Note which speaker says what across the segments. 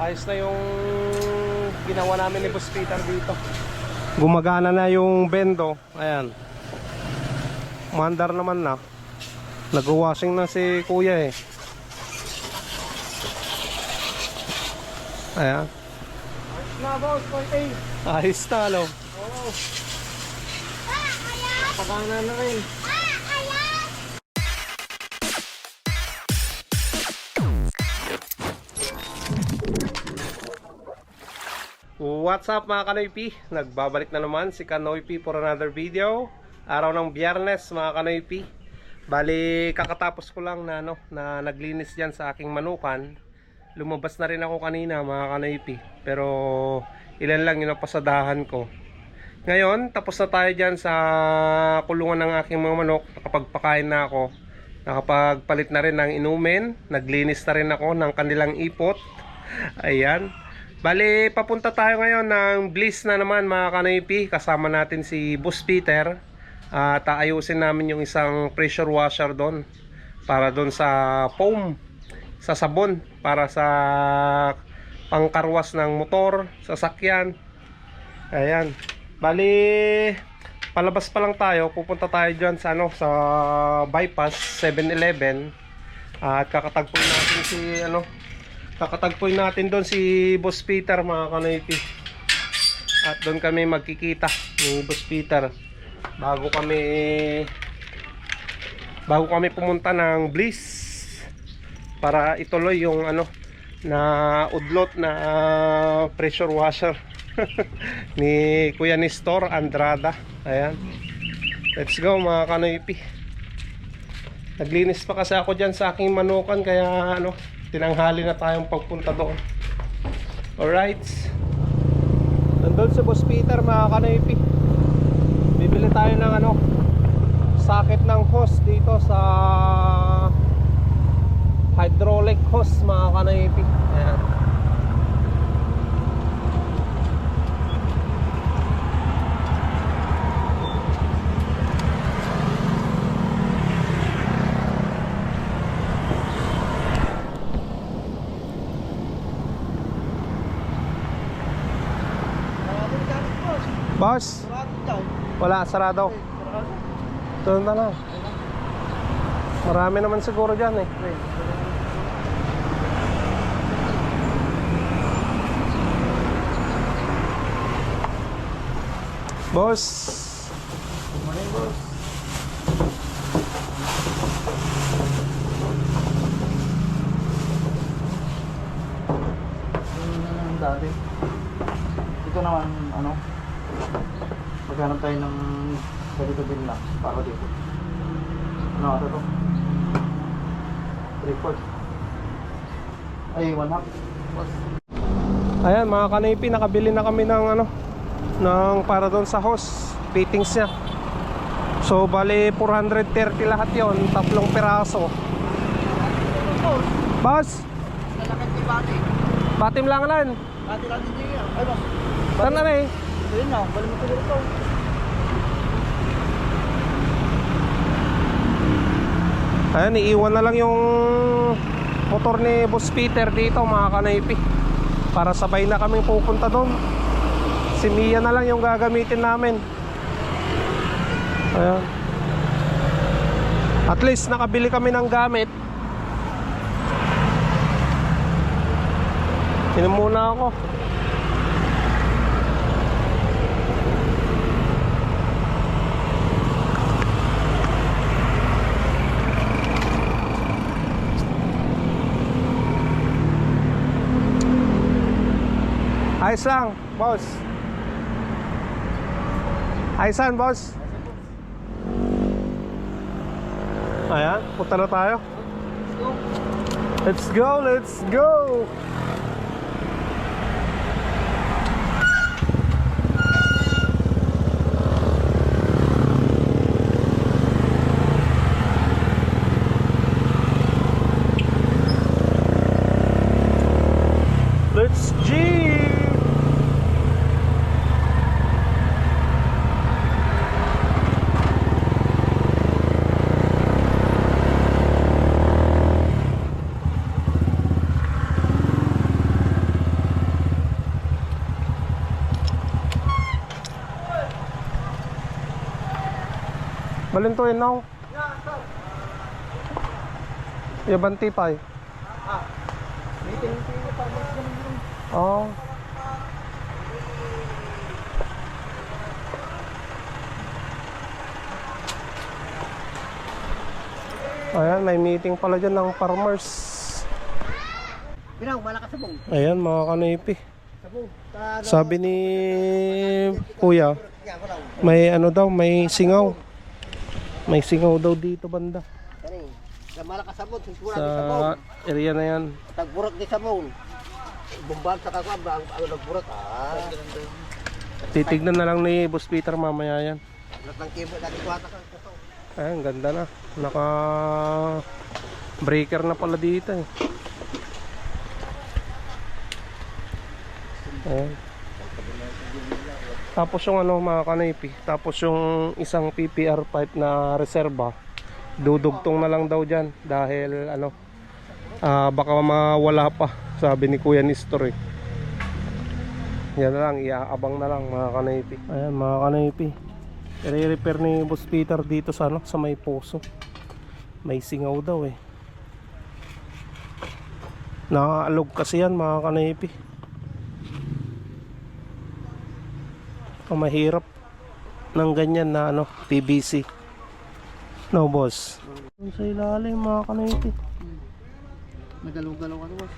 Speaker 1: ayos na yung ginawa namin ni Boss Peter dito. Gumagana na yung bendo. Ayan. Mandar naman na. Nag-washing na si kuya eh. Ayan.
Speaker 2: Na boss, konti.
Speaker 1: Ayos na, no?
Speaker 2: Oo. Pagana na rin.
Speaker 1: What's up mga Kanoypi? Nagbabalik na naman si Kanoypi for another video. Araw ng biyernes mga Kanoypi Bali kakatapos ko lang na, ano, na naglinis dyan sa aking manukan. Lumabas na rin ako kanina mga Kanoypi Pero ilan lang yung napasadahan ko. Ngayon tapos na tayo dyan sa kulungan ng aking mga manok. Nakapagpakain na ako. Nakapagpalit na rin ng inumin. Naglinis na rin ako ng kanilang ipot. Ayan Bali, papunta tayo ngayon ng Bliss na naman mga kanipi. Kasama natin si Boss Peter. At aayusin namin yung isang pressure washer doon. Para doon sa foam. Sa sabon. Para sa pangkarwas ng motor. Sasakyan. Ayan. Bali, palabas pa lang tayo. Pupunta tayo dyan sa, ano, sa bypass 7-Eleven. At kakatagpo natin si ano kakatagpoy natin doon si Boss Peter mga kanoypi at doon kami magkikita ni Boss Peter. Bago kami bago kami pumunta ng Bliss para ituloy yung ano na udlot na ah, pressure washer ni Kuya Nestor Andrada. Ayan. Let's go mga kanoypi naglinis pa kasi ako dyan sa aking manukan kaya ano tinanghali na tayong pagpunta doon. Alright. Nandun si Boss Peter mga kanoypi bibili tayo ng ano sakit ng hose dito sa hydraulic hose mga kanoypi ayan
Speaker 2: Maraming gamit boss.
Speaker 1: boss
Speaker 2: Maraming daw.
Speaker 1: Sarado.
Speaker 2: Sarado.
Speaker 1: doon na lang. Marami naman siguro dyan eh. Boss
Speaker 2: Morning boss. Yung dati. Ito naman, ano, maghanap tayo ng ganito din lang, para dito. Ano ata to? Report. Ay, one half. Boss.
Speaker 1: Ayan mga kanipi, nakabili na kami ng ano ng para doon sa hose, fittings niya. So bali 430 lahat 'yon, tatlong piraso.
Speaker 2: Boss,
Speaker 1: batim lang lan.
Speaker 2: Bati lang din niya. Ay, boss.
Speaker 1: Saan na eh?
Speaker 2: Ayun na, bali mo tuloy ito.
Speaker 1: Ayan, iiwan na lang yung motor ni Boss Peter dito mga kanipi. Para sabay na kaming pupunta doon. Si Mia na lang yung gagamitin namin. Ayan. At least nakabili kami ng gamit. Inom muna ako. Ayos lang, boss. Ayos lang, boss. Ayan, punta na tayo. Let's go, let's go. Let's G. Balintuin now.
Speaker 2: Meeting meeting pa ganun yun.
Speaker 1: Oh. Ayan, may meeting pala dyan ng farmers.
Speaker 2: Binaw, malakas sa bong.
Speaker 1: Ayan, mga kanipi. Sabi ni Kuya, may ano daw, may singaw. May singaw daw dito banda.
Speaker 2: Kani. Sa malakas sa bong, sigura
Speaker 1: Sa
Speaker 2: di sa bong.
Speaker 1: area na yan.
Speaker 2: Tagburak di sa bong. Bumban sa kakwam, ang ang nagburak. Ah.
Speaker 1: Titignan na lang ni Boss Peter mamaya yan.
Speaker 2: Lahat ng kibo dati kwata ka.
Speaker 1: Ayan, ganda na. Naka breaker na pala dito eh. Ayan. Tapos yung ano mga kanaypi, tapos yung isang PPR pipe na reserva, dudugtong na lang daw dyan dahil ano, ah, baka mawala pa, sabi ni Kuya Nestor eh. Yan na lang, iaabang na lang mga kanaypi. Ayan mga kanaypi. I-repair ni Boss Peter dito sa ano, sa may poso. May singaw daw eh. Nakaalog kasi yan mga kanaypi. Ang mahirap ng ganyan na ano, PVC. No boss. Sa ilalim mga kanaypi.
Speaker 2: Nagalaw-galaw ano boss.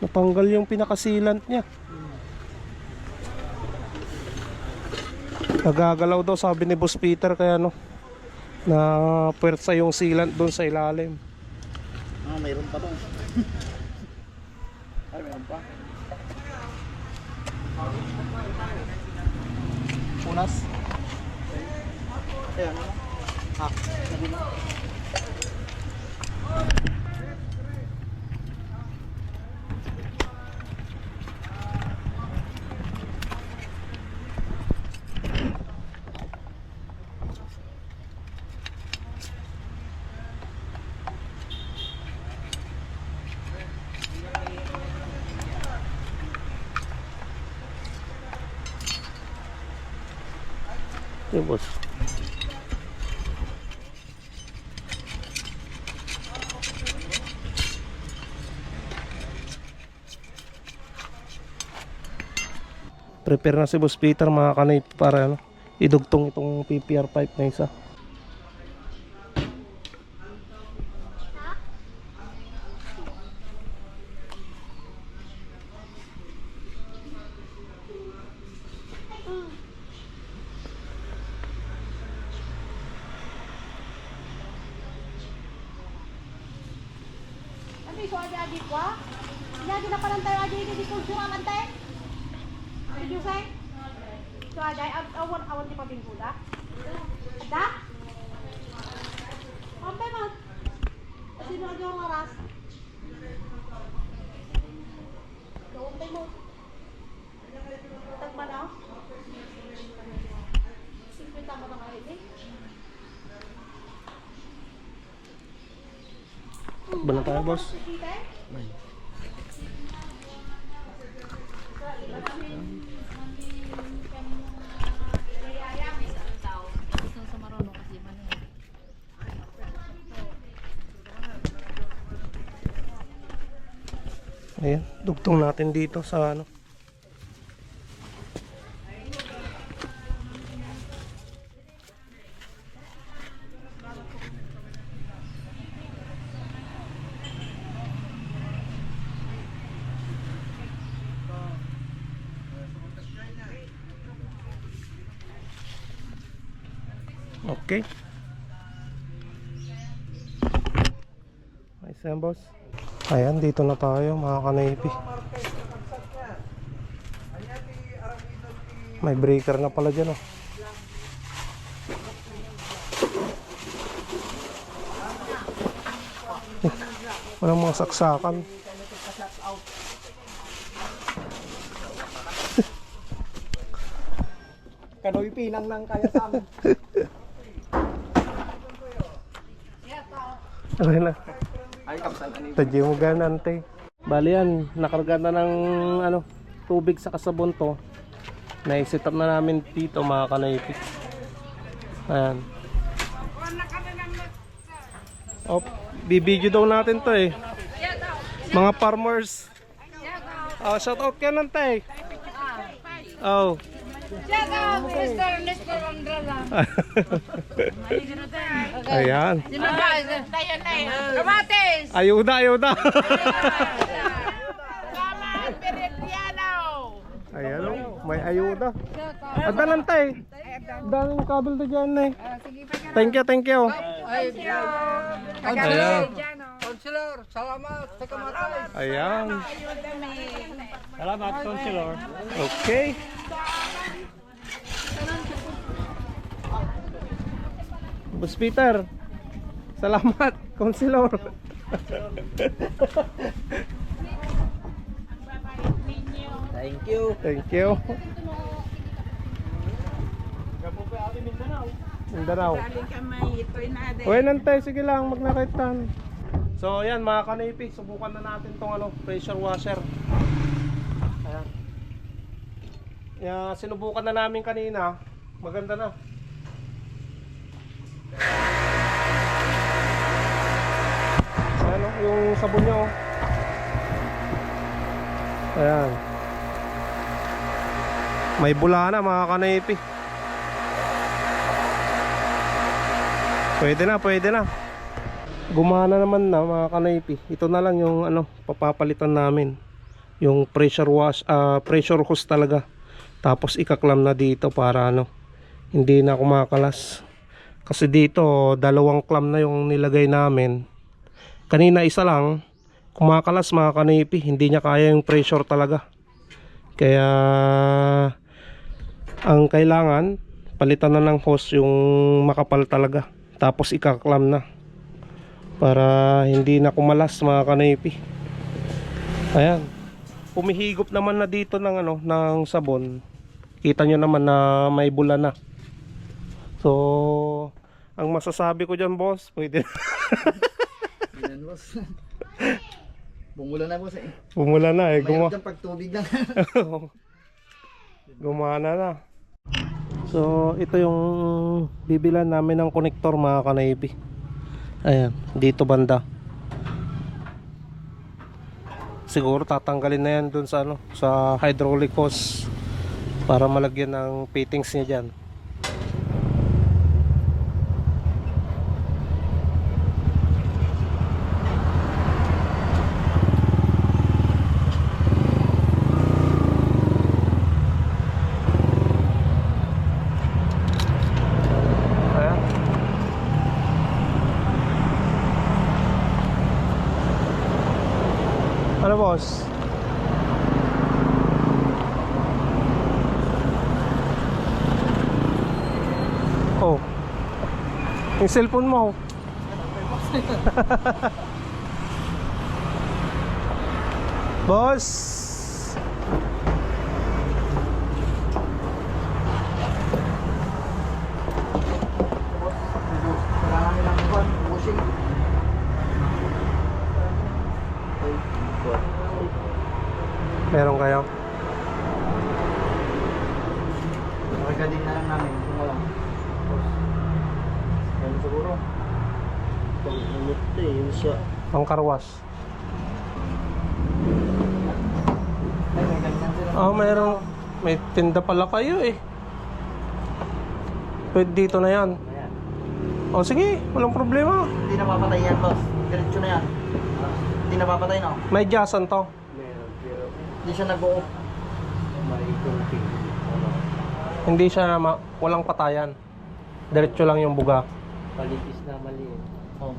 Speaker 1: Natanggal yung pinakasilant niya. Nagagalaw daw sabi ni Boss Peter kaya no na puwersa yung sealant doon sa ilalim.
Speaker 2: Ah, mayroon pa doon. Ay, mayroon pa. Punas. Ayan? Ha,
Speaker 1: Yung boss. Prepare na si Boss Peter mga kanay para ano, idugtong itong PPR pipe na isa.
Speaker 3: lagi ko. Lagi na parang lagi hindi kultura man tayo. Did you? So I awan awan di pabingula. Ada? Ampe mo. Sino ang yung oras? Doon mo. Tagba na?
Speaker 1: Sipita. Benar tayo
Speaker 3: bos.
Speaker 1: Ayan, dugtong natin dito sa ano. Okay. Ayos yan, boss. Ayan, dito na tayo mga kanaypi. May breaker na pala dyan oh. Eh, Walang mga saksakan.
Speaker 2: Kanoy pinang nang kaya sa amin.
Speaker 1: Okay na tadya mo ganante. Bali yan, nakarga na ng ano, tubig sa kasabon to. Na-set up na namin dito mga kanaypik. Ayan. Oh, bibidyo daw natin to eh. Mga farmers. Oh, shout out ka nun tay. Oh. Ayan.
Speaker 4: Kamatis!
Speaker 1: Ayuda, ayuda. Ayan oh, may ayuda. At dalan tay. Dalang kabel to dyan eh. Thank you, thank you. Ayan.
Speaker 2: Counselor, salamat sa kamatay.
Speaker 1: Ayan.
Speaker 2: Salamat, Counselor.
Speaker 1: Okay. Boss Peter. Salamat, konsilor.
Speaker 2: Thank you.
Speaker 1: Thank you. Mindanao. Uy, nantay, sige lang, magnakaitan. So, ayan mga kanipi, subukan na natin tong ano, pressure washer. Ayan. Yeah, sinubukan na namin kanina. Maganda na. Ayan oh, yung sabon nyo. oh. Ayan. May bula na mga kanipi. Pwede na, pwede na. Gumana naman na mga kanaypi. Ito na lang yung ano, papapalitan namin. Yung pressure wash, ah, pressure hose talaga. Tapos ikaklam na dito para ano, hindi na kumakalas. Kasi dito, dalawang clam na yung nilagay namin. Kanina isa lang, kumakalas mga kanaypi. Hindi niya kaya yung pressure talaga. Kaya, ang kailangan, palitan na ng hose yung makapal talaga. Tapos ikaklam na para hindi na kumalas mga kanaypi ayan pumihigop naman na dito ng ano ng sabon kita nyo naman na may bula na so ang masasabi ko dyan boss pwede
Speaker 2: Yan, boss. Bumula na, boss. Eh.
Speaker 1: pumula na eh
Speaker 2: Mayroon
Speaker 1: Guma
Speaker 2: dyan pagtubig lang.
Speaker 1: gumana na so ito yung bibilan namin ng konektor mga kanaypi ayan dito banda. Siguro tatanggalin na yan dun sa ano sa hydraulic hose para malagyan ng fittings niya dyan ano boss Oh. Yung cellphone mo. Boss.
Speaker 2: Kailangan nilang buwan, bushing.
Speaker 1: Meron kayo?
Speaker 2: Nakagadin na lang namin kung wala. Boss. Yan siguro. Pag-init to eh, yung siya.
Speaker 1: Ang karwas.
Speaker 2: Ay, may ganyan sila.
Speaker 1: Oh, meron. May tinda pala kayo eh. Pwede dito na yan.
Speaker 2: Ayan.
Speaker 1: O sige, walang problema.
Speaker 2: Hindi na papatay yan, boss. Diretso na yan. Hindi na papatay, no?
Speaker 1: May jasan to.
Speaker 2: Meron, pero... Hindi siya nag-o-off. May coating.
Speaker 1: Hindi siya na ma- walang patayan. Diretso lang yung buga.
Speaker 2: Palitis na mali eh. Oh.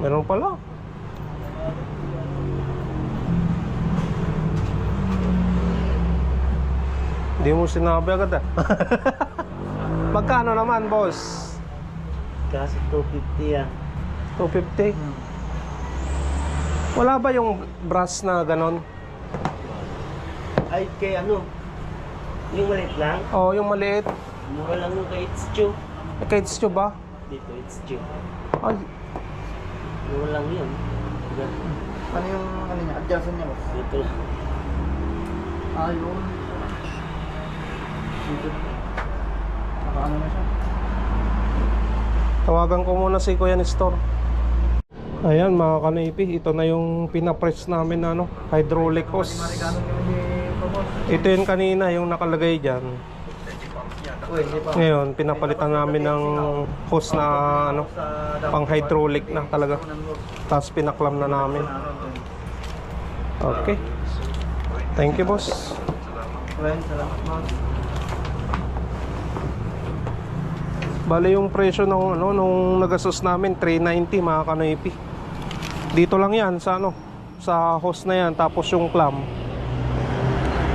Speaker 1: Meron pala. Hindi mo sinabi agad ah. Magkano naman, boss?
Speaker 2: Kasi 250 ah.
Speaker 1: 250? Wala ba yung brass na ganon?
Speaker 2: Ay, kay ano? Yung maliit lang?
Speaker 1: O, yung maliit.
Speaker 2: Mura lang yung kay It's Chew.
Speaker 1: Kahit stew ba?
Speaker 2: Dito, It's Chew.
Speaker 1: Ay,
Speaker 2: Mura lang yun. Ano yung ano niya? Adjustan niya boss? Dito lang. Ah, yun. Dito. Naka ano na siya?
Speaker 1: Tawagan ko muna si Kuya Nestor. Ayan mga kanipi, ito na yung pinapress namin na ano, hydraulic hose. Ito yung kanina, yung nakalagay dyan. Ngayon, pinapalitan namin ng hose na ano, pang hydraulic na talaga. Tapos pinaklam na namin. Okay. Thank you, boss.
Speaker 2: Salamat ma'am.
Speaker 1: Bale yung presyo ng ano nung nagastos namin 390 mga kanoipi. Dito lang 'yan sa ano sa hose na 'yan tapos yung clam.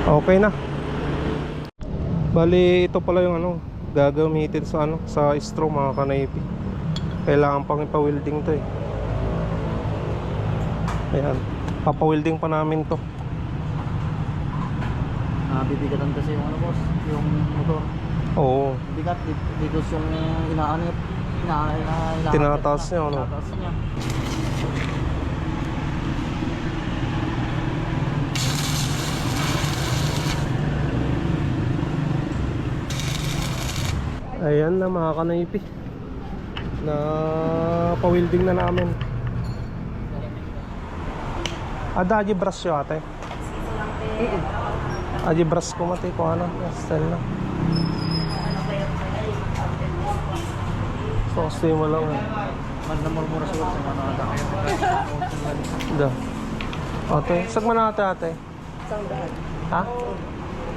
Speaker 1: Okay na. Bale ito pala yung ano gagamitin sa ano sa straw mga kanoipi. Kailangan pang ipa-welding 'to eh. Ayan. Papa-welding pa namin 'to.
Speaker 2: Nabibigatan kasi yung ano boss, yung motor.
Speaker 1: Oo.
Speaker 2: Bigat dito yung inaanip. Ina, ina, ina,
Speaker 1: Tinataas niya, ano?
Speaker 2: Tinataas niya.
Speaker 1: Ayan na mga kanaypi. Na pa-welding na namin. Ada aji brush yo ate. Aji brush ko mati ko ano Style na. So stay mo lang eh
Speaker 2: Man na murmura siguro sa mga nakakaya.
Speaker 1: Da. Ate, sag man ate ate? Sandaan Ha?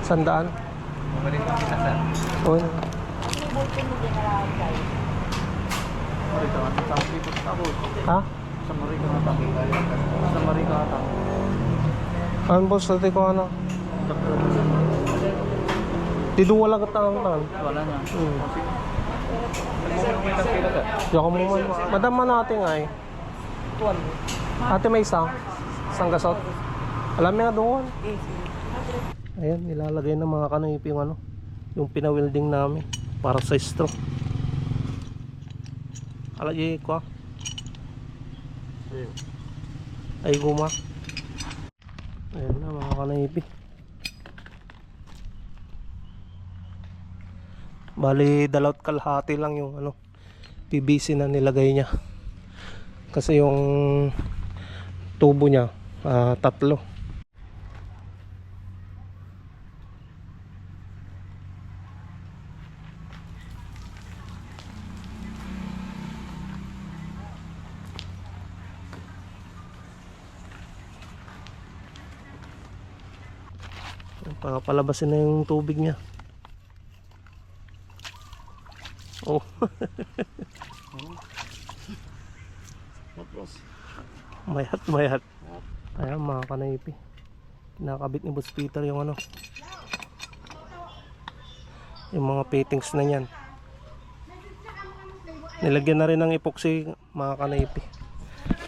Speaker 1: Sandaan? Oo
Speaker 2: Marika nga tapos dito sa ako.
Speaker 1: Ha?
Speaker 2: Sa Marika nga tapos. Sa Marika nga tapos.
Speaker 1: Ano boss ate ko ano? Dito wala ka tangang tangan
Speaker 2: Wala niya.
Speaker 1: Hmm. Yoko mo man. Madam man natin ay. Ate may isang. Isang gasot. Alam mo nga doon. Ayan, nilalagay ng mga kanipi yung ano. Yung pinawilding namin. Para sa straw. Alagay ko ah. Ay guma. Ayan na mga kanipi. Bali, dalawat kalahati lang yung ano, PVC na nilagay niya. Kasi yung tubo niya, ah, tatlo. Papalabasin na yung tubig niya. Oh. mayat, mayat. Ayan mga kanaypi. Kinakabit ni Boss Peter yung ano. Yung mga fittings na yan. Nilagyan na rin ng epoxy mga kanaypi.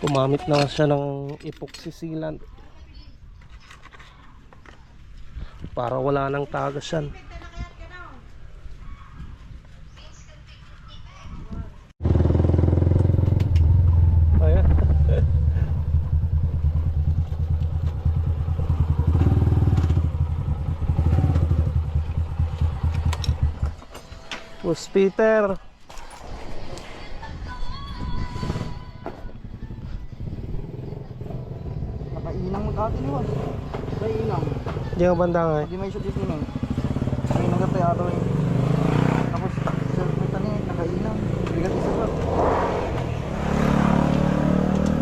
Speaker 1: Gumamit na siya ng epoxy sealant. Para wala nang tagas yan. Ayan. Boss Peter.
Speaker 2: Nakainang magkati ni boss. Nakainang.
Speaker 1: Di ka banda nga eh.
Speaker 2: Hindi may dito ni. May nagatay ato eh. Tapos sa kita ni nakainang. Bigat isa ba?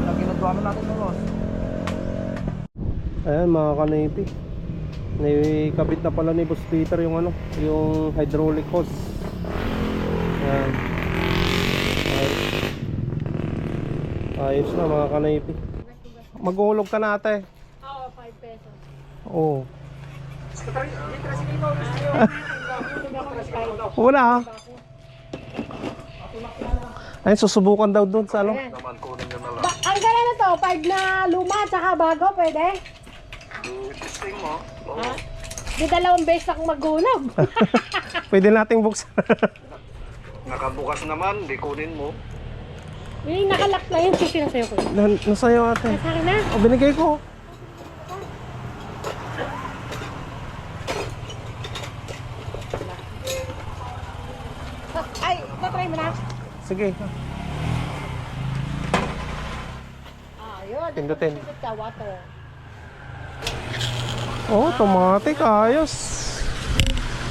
Speaker 2: Naginagawa natin ni boss.
Speaker 1: Ayan mga kanipi. Naikabit na pala ni Boss Peter yung ano, yung hydraulic hose. Ayan. Ayos. Ayos na mga kanipi. Maghulog ka na ate.
Speaker 3: Oo, 5 pesos.
Speaker 1: Oo. Wala. Ay, susubukan daw doon sa ano.
Speaker 3: Ba, ang gala na to, 5 na luma tsaka bago, pwede?
Speaker 2: Testing mo.
Speaker 3: Ha? Di dalawang beses akong maghulog.
Speaker 1: Pwede nating buksan.
Speaker 2: Nakabukas naman, di kunin mo.
Speaker 3: Yung nakalak na yun, susi na sa'yo ko. yun.
Speaker 1: Na- Nasa'yo ate.
Speaker 3: Sa akin na.
Speaker 1: O, binigay ko.
Speaker 3: Natry mo na.
Speaker 1: Sige.
Speaker 3: Ah, yun.
Speaker 1: Pindutin.
Speaker 3: Pindut ka, water.
Speaker 1: Oh, automatic. Ayos.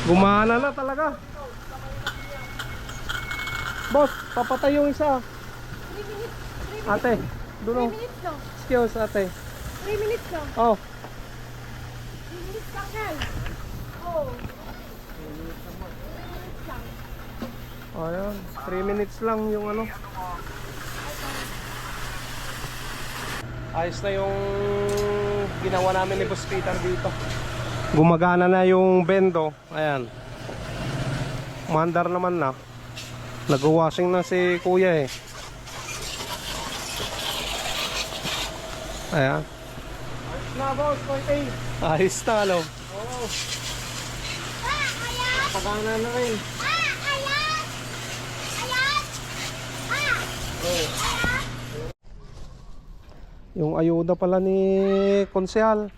Speaker 1: Gumana na talaga. Boss, papatay yung isa.
Speaker 3: 3 minutes. 3 minutes.
Speaker 1: Ate,
Speaker 3: 3
Speaker 1: dulo.
Speaker 3: minutes lang.
Speaker 1: Excuse, ate.
Speaker 3: 3 minutes lang.
Speaker 1: Oh,
Speaker 3: 3 minutes lang yan. Oh. 3 minutes lang.
Speaker 1: Ayan. 3 minutes lang yung ano. Ayos na yung ginawa namin ni Boss Peter dito. Gumagana na yung bendo. Ayan. Mandar naman na. Nag-washing na si kuya eh. Ayan. Ayos na boss, okay. Ayos na, ano? Oo. Pagana na rin. Yung ayuda pala ni Konsehal.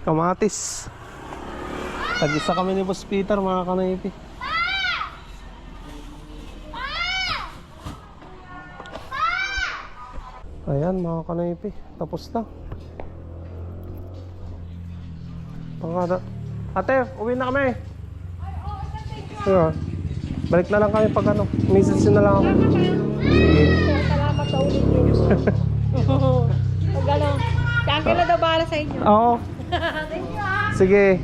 Speaker 1: Kamatis. Tag-isa kami ni Boss Peter, mga kanaypi. Ayan, mga kanaypi. Tapos na. Pangada. Ate, uwi na kami. Sige. Balik na lang kami pag ano. Message na lang ako. Sige.
Speaker 3: Salamat sa ulit. Pag ano, Uncle na daw bahala sa inyo.
Speaker 1: Oo. Sige.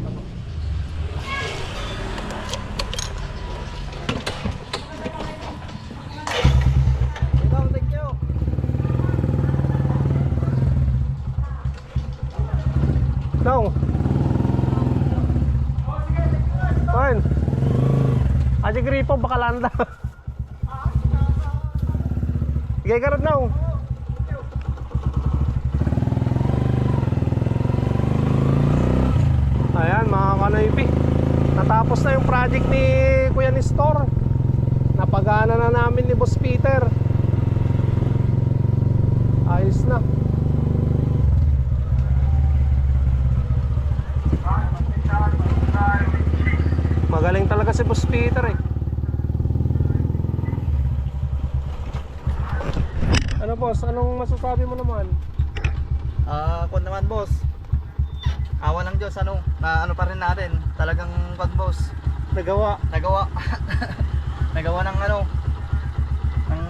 Speaker 1: Dong. Fine. Aja gripo baka landa. Sige karot kanaypi. Natapos na yung project ni Kuya Nestor. Napagana na namin ni Boss Peter. Ayos na. Magaling talaga si Boss Peter eh. Ano boss, anong masasabi mo naman?
Speaker 2: Ah, kung naman boss. Awa ng Diyos, ano, na ano pa rin natin. Talagang pag boss,
Speaker 1: Nagawa.
Speaker 2: nagawa. nagawa ng ano, ng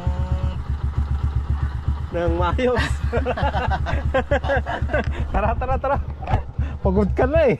Speaker 1: Nang maayos. tara, tara, tara. Pagod ka na eh.